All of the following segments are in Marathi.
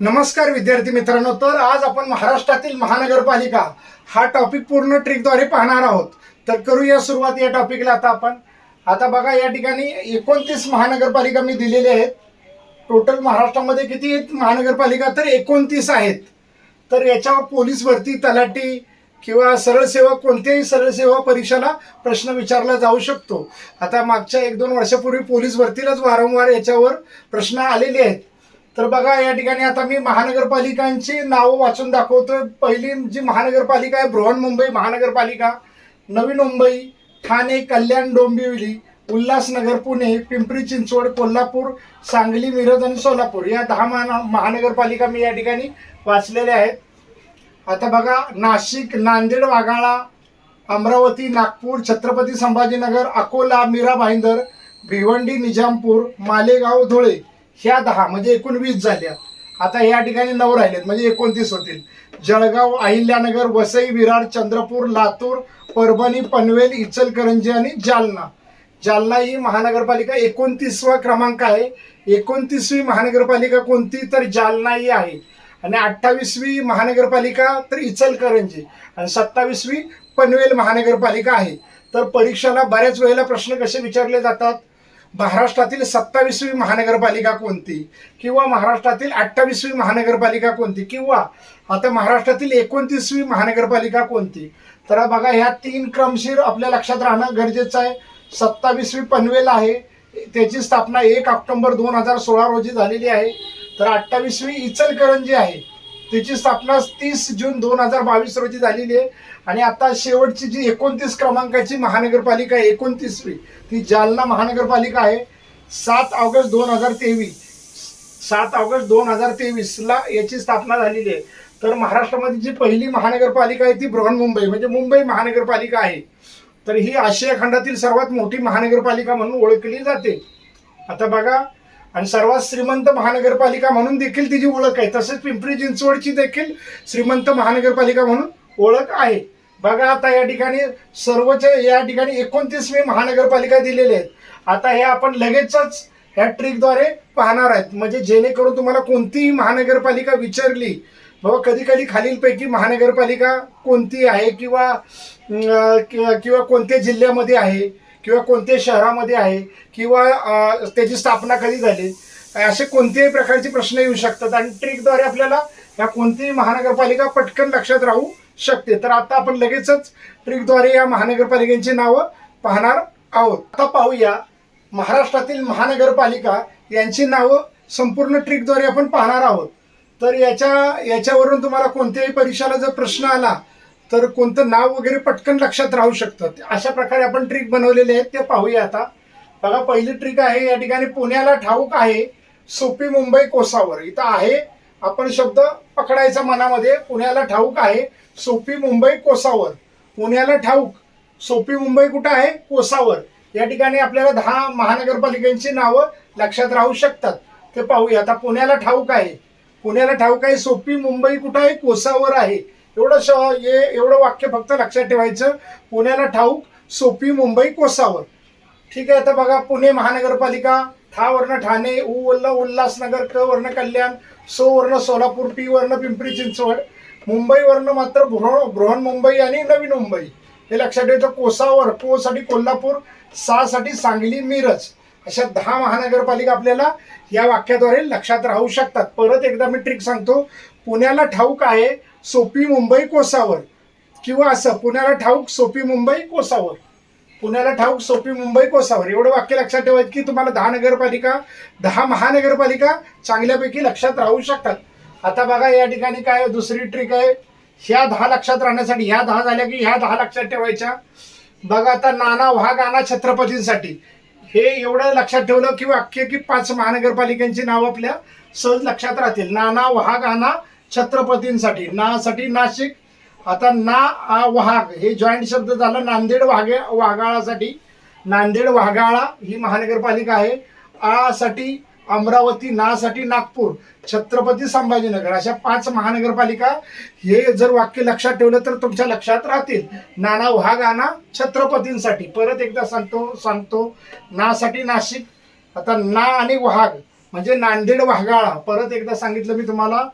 नमस्कार विद्यार्थी मित्रांनो तर आज आपण महाराष्ट्रातील महानगरपालिका हा टॉपिक पूर्ण ट्रिकद्वारे पाहणार आहोत. तर करूया सुरुवात या टॉपिकला आता आपण. आता बघा या ठिकाणी एकोणतीस महानगरपालिका मी दिलेले आहेत. टोटल महाराष्ट्रामध्ये किती आहेत महानगरपालिका तर एकोणतीस आहेत. तर याच्यावर पोलीस भरती तलाठी किंवा सरळ सेवा कोणत्याही सरळ सेवा परीक्षेला प्रश्न विचारला जाऊ शकतो. आता मागच्या एक दोन वर्षापूर्वी पोलीस भरतीलाच वारंवार याच्यावर प्रश्न आलेले आहेत. तर बघा या ठिकाणी आता मी महानगरपालिकांची नावं वाचून दाखवतो पहिली जी महानगरपालिका आहे बृहन्मुंबई महानगरपालिका नवी मुंबई ठाणे कल्याण डोंबिवली उल्हासनगर पुणे पिंपरी चिंचवड कोल्हापूर सांगली मिरज आणि सोलापूर या दहा महा महानगरपालिका मी या ठिकाणी वाचलेल्या आहेत. आता बघा नाशिक नांदेड वाघाळा अमरावती नागपूर छत्रपती संभाजीनगर अकोला मीरा भाईंदर भिवंडी निजामपूर मालेगाव धुळे ह्या दहा म्हणजे एकूण वीस झाल्या. आता या ठिकाणी नऊ राहिलेत म्हणजे एकोणतीस होतील. जळगाव अहिल्यानगर वसई विरार चंद्रपूर लातूर परभणी पनवेल इचलकरंजी आणि जालना. जालना ही महानगरपालिका एकोणतीसवा क्रमांक आहे. एकोणतीसवी महानगरपालिका कोणती? तर जालना ही आहे. आणि अठ्ठावीसवी महानगरपालिका तर इचलकरंजी. आणि सत्तावीसवी पनवेल महानगरपालिका आहे. तर परीक्षेला बऱ्याच वेळेला प्रश्न कसे विचारले जातात? महाराष्ट्रातील सत्तावीसवी महानगरपालिका कोणती? किंवा महाराष्ट्रातील अठ्ठावीसवी महानगरपालिका कोणती? किंवा आता महाराष्ट्रातील एकोणतीसवी महानगरपालिका कोणती? तर बघा ह्या तीन क्रमशीर आपल्या लक्षात राहणं गरजेचं आहे. सत्तावीसवी पनवेल आहे. त्याची स्थापना एक ऑक्टोबर दोन हजार सोळा रोजी झालेली आहे. तर अठ्ठावीसवी इचलकरंजी आहे. त्याची स्थापना तीस जून दोन हजार बावीस रोजी झालेली आहे. आणि आता शेवटची जी एकोणतीस क्रमांकाची महानगरपालिका आहे एकोणतीसवी ती जालना महानगरपालिका आहे. सात ऑगस्ट दोन हजार तेवीस सात ऑगस्ट दोन हजार तेवीसला याची स्थापना झालेली आहे. तर महाराष्ट्रामध्ये जी पहिली महानगरपालिका आहे ती बृहन्मुंबई म्हणजे मुंबई महानगरपालिका आहे. तर ही आशिया खंडातील सर्वात मोठी महानगरपालिका म्हणून ओळखली जाते. आता बघा आणि सर्वात श्रीमंत महानगरपालिका म्हणून देखील तिची ओळख आहे. तसेच पिंपरी चिंचवडची देखील श्रीमंत महानगरपालिका म्हणून ओळख आहे. बघा आता या ठिकाणी सर्वच या ठिकाणी एकोणतीसवी महानगरपालिका दिलेले आहेत. आता हे आपण लगेचच ह्या ट्रिकद्वारे पाहणार आहेत. म्हणजे जेणेकरून तुम्हाला कोणतीही महानगरपालिका विचारली बाबा कधी कधी खालीलपैकी महानगरपालिका कोणती आहे किंवा किंवा कोणत्या जिल्ह्यामध्ये आहे? किंवा कोणत्या शहरामध्ये आहे किंवा त्याची स्थापना कधी झाली असे कोणत्याही प्रकारचे प्रश्न येऊ शकतात आणि ट्रिकद्वारे आपल्याला या कोणतीही महानगरपालिका पटकन लक्षात राहू शकते. तर आता आपण लगेचच ट्रिकद्वारे या महानगरपालिकांची नावं पाहणार आहोत. आता पाहूया महाराष्ट्रातील महानगरपालिका यांची नावं संपूर्ण ट्रिकद्वारे आपण पाहणार आहोत. तर याच्या याच्यावरून तुम्हाला कोणत्याही परीक्षाला जर प्रश्न आला तर कोणतं नाव वगैरे पटकन लक्षात राहू शकतं. अशा प्रकारे आपण ट्रिक बनवलेले आहेत ते पाहूया आता. बघा पहिली ट्रिक आहे या ठिकाणी पुण्याला ठाऊक आहे सोपी मुंबई कोसावर. इथं आहे आपण शब्द पकडायचा मनामध्ये पुण्याला ठाऊक आहे सोपी मुंबई कोसावर. पुण्याला ठाऊक सोपी मुंबई कुठं आहे? कोसावर. या ठिकाणी आपल्याला दहा महानगरपालिकांची नावं लक्षात राहू शकतात. ते पाहूया. आता पुण्याला ठाऊक आहे. पुण्याला ठाऊक आहे सोपी मुंबई कुठं आहे? कोसावर आहे. एवढं श हे एवढं वाक्य फक्त लक्षात ठेवायचं. पुण्याला ठाऊक सोपी मुंबई कोसावर ठीक आहे आता बघा पुणे महानगरपालिका ठा वर्ण ठाणे उ वर्ण उल्हासनगर क वर्ण कल्याण सो वर्ण सोलापूर टी वर्ण पिंपरी चिंचवड मुंबई वर्ण मात्र बृह बृहन्मुंबई आणि नवी मुंबई. हे लक्षात ठेवायचं कोसावर कोसाठी कोल्हापूर सहासाठी सांगली मिरज. अशा दहा महानगरपालिका आपल्याला या वाक्याद्वारे लक्षात राहू शकतात. परत एकदा मी ट्रिक सांगतो. पुण्याला ठाऊक आहे सोपी मुंबई कोसावर किंवा असं पुण्याला ठाऊक सोपी मुंबई कोसावर पुण्याला ठाऊक सोपी मुंबई कोसावर एवढं वाक्य लक्षात ठेवायचं की तुम्हाला दहा नगरपालिका दहा महानगरपालिका चांगल्यापैकी लक्षात राहू शकतात. आता बघा या ठिकाणी काय दुसरी ट्रिक आहे. ह्या दहा लक्षात राहण्यासाठी ह्या दहा झाल्या की ह्या दहा लक्षात ठेवायच्या. बघा आता नाना व्हा गाना छत्रपतींसाठी. हे एवढं लक्षात ठेवलं की वाक्य की पाच महानगरपालिकांची नाव आपल्या सहज लक्षात राहतील. नाना वाघ गाना छत्रपतींसाठी ना साठी नाशिक. आता ना आ वाघ हे जॉईंट शब्द झाला नांदेड वाघे वाघाळासाठी नांदेड वाघाळा ही महानगरपालिका आहे. आ साठी अमरावती ना साठी नागपूर छत्रपती संभाजीनगर अशा पाच महानगरपालिका. हे जर वाक्य लक्षात ठेवलं तर तुमच्या लक्षात राहतील. नाना वाघ आना छत्रपतींसाठी. परत एकदा सांगतो सांगतो. ना साठी नाशिक आता ना आणि वाघ म्हणजे नांदेड वाघाळा परत एकदा सांगितलं मी तुम्हाला.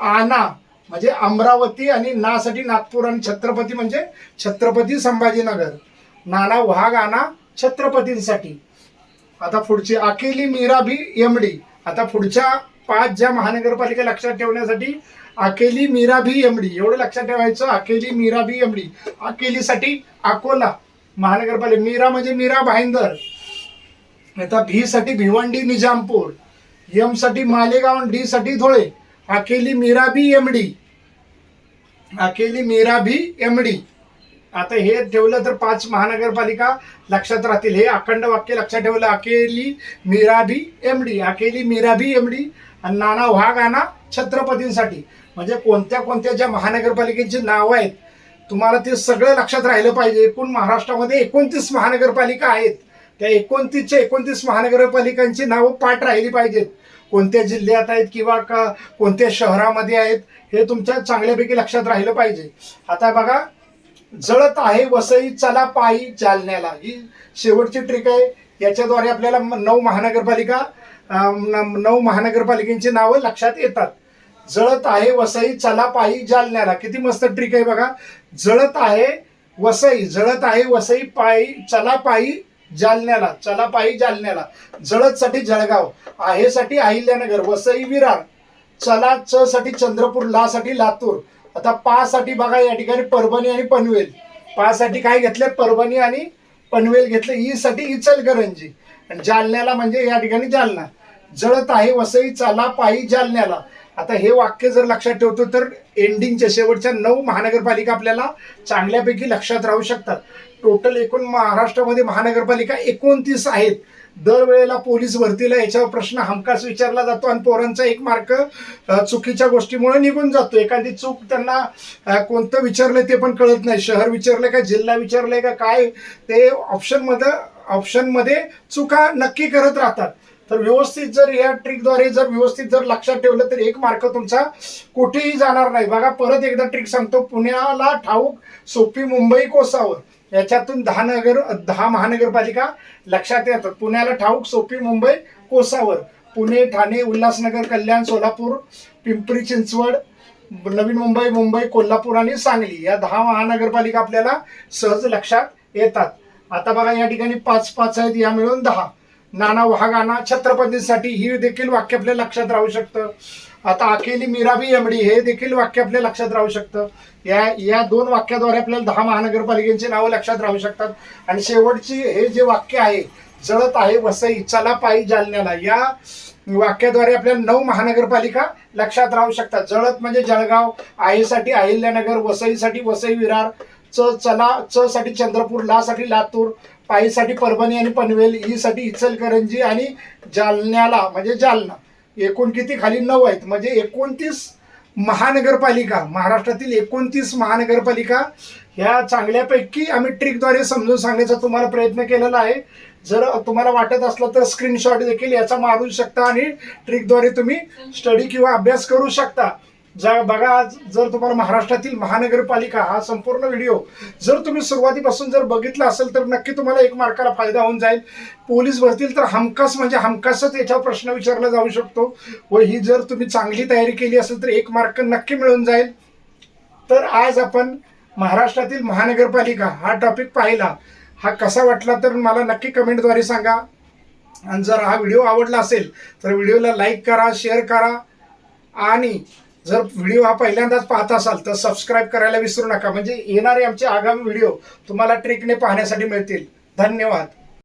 आना म्हणजे अमरावती आणि नासाठी नागपूर आणि छत्रपती म्हणजे छत्रपती संभाजीनगर. नाना वाघ आना छत्रपतींसाठी. आता पुढची अकेली मीराबी एमडी आता पुढच्या पाच ज्या महानगरपालिका लक्षात ठेवण्यासाठी अकेली मीराबी एमडी एवढं लक्षात ठेवायचं अकेली मीराबी एमडी अकेलीसाठी अकोला. महानगरपालिका मीरा म्हणजे मीरा भाईंदर. आता भी साठी भिवंडी निजामपूर. एमसाठी मालेगाव आणि डी साठी धुळे. अकेली मीराबी एमडी अकेली मीराबी एमडी आता हे ठेवलं तर पाच महानगरपालिका लक्षात राहतील. हे अखंड वाक्य लक्षात ठेवलं. अकेली मीराबी एमडी अकेली मीराबी एमडी आणि नाना वाघ आणा छत्रपतींसाठी. म्हणजे कोणत्या कोणत्या ज्या महानगरपालिकेची नावं आहेत तुम्हाला ते सगळं लक्षात राहिलं पाहिजे. एकूण महाराष्ट्रामध्ये एकोणतीस महानगरपालिका आहेत. त्या एकोणतीसच्या एकोणतीस महानगरपालिकांची नावं पाठ राहिली पाहिजेत. कोणत्या जिल्ह्यात आहेत किंवा का कोणत्या शहरामध्ये आहेत हे तुमच्या चांगल्यापैकी लक्षात राहिलं पाहिजे. आता बघा जळत आहे वसई चला पायी जालन्याला ही शेवटची ट्रिक आहे. याच्याद्वारे आपल्याला म- नऊ महानगरपालिका न- नऊ महानगरपालिकेची नावं लक्षात येतात. जळत आहे वसई चला पायी जालन्याला किती मस्त ट्रिक आहे बघा. जळत आहे वसई जळत आहे वसई पायी चला पायी जालन्याला. चला पायी जालन्याला. जळदसाठी जळगाव. आहे साठी अहिल्यानगर. वसई विरार. चला च साठी चंद्रपूर. ला साठी लातूर. आता पा साठी बघा या ठिकाणी परभणी आणि पनवेल. पा साठी काय घेतले? परभणी आणि पनवेल घेतले. ई साठी इचलकरंजी. आणि जालन्याला म्हणजे या ठिकाणी जालना. जळत आहे वसई. चला पायी जालन्याला. आता हे वाक्य जर लक्षात ठेवतो तर एंडिंगच्या शेवटच्या नऊ महानगरपालिका आपल्याला चांगल्यापैकी लक्षात राहू शकतात. टोटल एकूण महाराष्ट्रामध्ये महानगरपालिका एकोणतीस आहेत. दरवेळेला पोलीस भरतीला याच्यावर प्रश्न हमखास विचारला जातो आणि पोरांचा एक मार्क चुकीच्या गोष्टीमुळे निघून जातो. एखादी चूक त्यांना कोणतं विचारलंय ते पण कळत नाही. शहर विचारलंय का जिल्हा विचारलंय का काय ते ऑप्शनमध्ये ऑप्शनमध्ये चुका नक्की करत राहतात. तर व्यवस्थित जर या ट्रिकद्वारे जर व्यवस्थित जर लक्षात ठेवलं तर एक मार्क तुमचा कुठेही जाणार नाही. बघा परत एकदा ट्रिक सांगतो. पुण्याला ठाऊक सोपी मुंबई कोसावर याच्यातून दहा नगर दहा महानगरपालिका लक्षात येतात. पुण्याला ठाऊक सोपी मुंबई कोसावर. पुणे ठाणे उल्हासनगर कल्याण सोलापूर पिंपरी चिंचवड नवी मुंबई मुंबई कोल्हापूर आणि सांगली. या दहा महानगरपालिका आपल्याला सहज लक्षात येतात. आता बघा या ठिकाणी पाच पाच आहेत. या मिळून दहा. नाना वाघाना छत्रपतींसाठी ही देखील वाक्य आपल्या लक्षात राहू शकतं. आता अकेली मीराबी एमडी हे देखील वाक्य आपल्या लक्षात राहू शकतं. या या दोन वाक्याद्वारे आपल्याला दहा महानगरपालिकेची नावं लक्षात राहू शकतात. आणि शेवटची हे जे वाक्य आहे जळत आहे वसई चला पायी जालन्याला या वाक्याद्वारे आपल्या नऊ महानगरपालिका लक्षात राहू शकतात. जळत म्हणजे जळगाव आहेसाठी अहिल्यानगर वसईसाठी वसई विरार च चला च साठी चंद्रपूर ला साठी लातूर पायीसाठी परभणी आणि पनवेल ई साठी इचलकरंजी आणि जालन्याला म्हणजे जालना. एकूण किती खाली नऊ आहेत. म्हणजे एकोणतीस महानगरपालिका महाराष्ट्रातील एकोणतीस महानगरपालिका ह्या चांगल्यापैकी आम्ही ट्रिकद्वारे समजून सांगण्याचा तुम्हाला प्रयत्न केलेला आहे. जर तुम्हाला वाटत असलं तर स्क्रीनशॉट देखील याचा मारू शकता आणि ट्रिकद्वारे तुम्ही स्टडी किंवा अभ्यास करू शकता. जा बघा आज जर तुम्हाला महाराष्ट्रातील महानगरपालिका हा संपूर्ण व्हिडिओ जर तुम्ही सुरुवातीपासून जर बघितला असेल तर नक्की तुम्हाला एक मार्काला फायदा होऊन जाईल. पोलीस भरतील तर हमखास म्हणजे हमखासच याच्यावर प्रश्न विचारला जाऊ शकतो. व ही जर तुम्ही चांगली तयारी केली असेल तर एक मार्क नक्की मिळून जाईल. तर आज आपण महाराष्ट्रातील महानगरपालिका हा टॉपिक पाहिला. हा कसा वाटला तर मला नक्की कमेंटद्वारे सांगा. आणि जर हा व्हिडिओ आवडला असेल तर व्हिडिओला लाईक करा शेअर करा. आणि जर व्हिडिओ हा पहिल्यांदाच पाहत असाल तर सबस्क्राईब करायला विसरू नका. म्हणजे येणारे आमचे आगामी व्हिडिओ तुम्हाला ट्रिकने पाहण्यासाठी मिळतील. धन्यवाद.